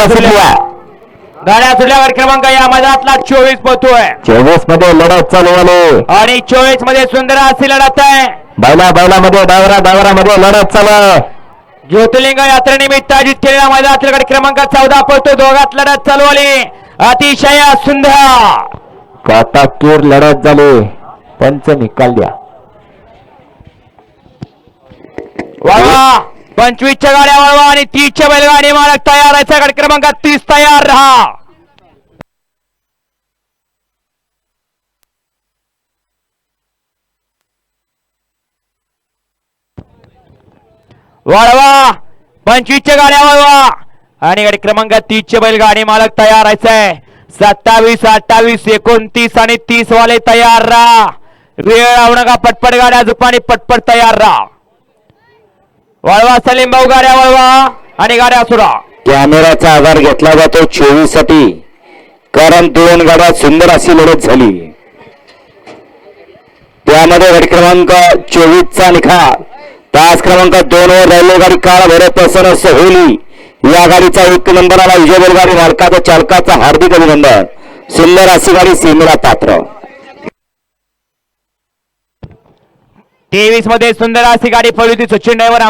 गाड्या सुटल्या गाड्या सुटल्या गाडी क्रमांक या मैदानातला चोवीस पोहतोय चोवीसमध्ये लढत चालू आली आणि चोवीसमध्ये सुंदर अशी लढत आहे. बैला बैलामध्ये डावरा डावरामध्ये लढत चालू. ज्योतिर्लिंग यात्रेनिमित्त आयोजित केलेल्या मैदानातील क्रमांक चौदा पळतो दोघात लढत चालू आली अतिशय सुंदर. काटाकीर लढत झाली. पंच निकाल द्या. वळवा पंचवीसच्या गाड्या वळवा आणि तीसच्या बैलगाडी मालक तयार आहे. गाडी क्रमांक तीस तयार राहा. वळवा. पंचवीसच्या गाड्या वळवा. आणि गाडी क्रमांक तीसचे बैलगाडी मालक तयार आहे. सत्तावीस अठ्ठावीस एकोणतीस आणि तीस वाले तयार राहा. वेळ लावू नका पटपट गाड्या झुपाणी पटपट तयार राहा. वळवा सलीम भाऊ गाड्या वळवा आणि गाड्या सुरा. कॅमेराचा आधार घेतला जातो चोवीससाठी कारण दोन गाड्या सुंदर अशी लढत झाली. त्यामध्ये गाडी क्रमांक चोवीसचा निकाल तास क्रमांक दोन वर राहिलो गाडी काळ भरत प्रसन्न सोहली या गाडीचा एक नंबर आला विजय बैलगाडी मालकाचा चालकाचा हार्दिक अभिनंदन. सुंदर अशी गाडी सीमेला पात्र. तेवीसमध्ये सुंदर अशी गाडी पळली होती. सचिन ड्रायव्हर